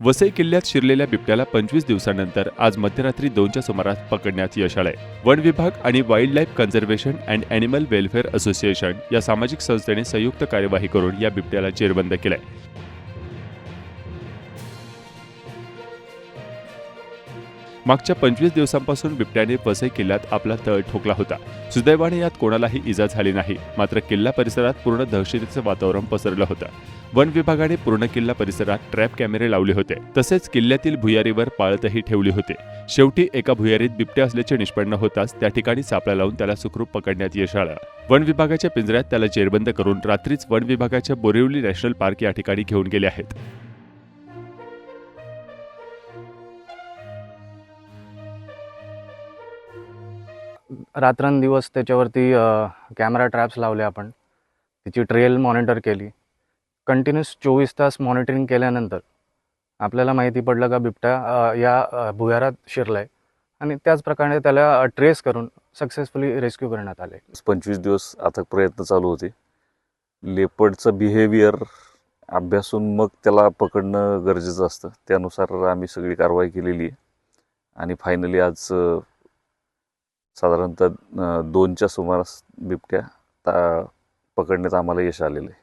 वसई किल्ल्यात शिरलेल्या बिबट्याला पंचवीस दिवसानंतर आज मध्यरात्री दोनच्या सुमारास पकडण्यात यश आलंय. वन विभाग आणि wildlife conservation and animal welfare association या सामाजिक संस्थेने संयुक्त कार्यवाही करून या बिबट्याला जेरबंद केलाय. मागच्या पंचवीस दिवसांपासून बिबट्याने वसई किल्ल्यात आपला तळ ठोकला होता. सुदैवाने यात कोणालाही इजा झाली नाही मात्र किल्ला परिसरात पूर्ण दहशतीचं वातावरण पसरलं होतं. वन विभागाने पूर्ण किल्ला परिसरात ट्रॅप कॅमेरे लावले होते तसेच किल्ल्यातील भुयारीवर पाळतही ठेवली होते. शेवटी एका भुयारीत बिबटे असल्याचे निष्पन्न होताच त्या ठिकाणी सापळा लावून त्याला सुखरूप पकडण्यात यश आलं. वन विभागाच्या पिंजऱ्यात त्याला जेरबंद करून रात्रीच वन विभागाच्या बोरिवली नॅशनल पार्क या ठिकाणी घेऊन गेले आहेत. रात्रंदिवस त्याच्यावरती कॅमेरा ट्रॅप्स लावले आपण. तिची ट्रेल मॉनिटर केली. कंटिन्यूअस चोवीस तास मॉनिटरिंग केल्यानंतर आपल्याला माहिती पडलं का बिबट्या या भुयारात शिरला आहे आणि त्याचप्रकारे त्याला ट्रेस करून सक्सेसफुली रेस्क्यू करण्यात आले. पंचवीस दिवस अथक प्रयत्न चालू होते. लेपर्डचं बिहेवियर अभ्यासून मग त्याला पकडणं गरजेचं असतं. त्यानुसार आम्ही सगळी कारवाई केलेली आहे. आणि फायनली आज साधारणतः दोनच्या सुमारास बिबट्या ता पकडण्यात आम्हाला यश आलेलं आहे.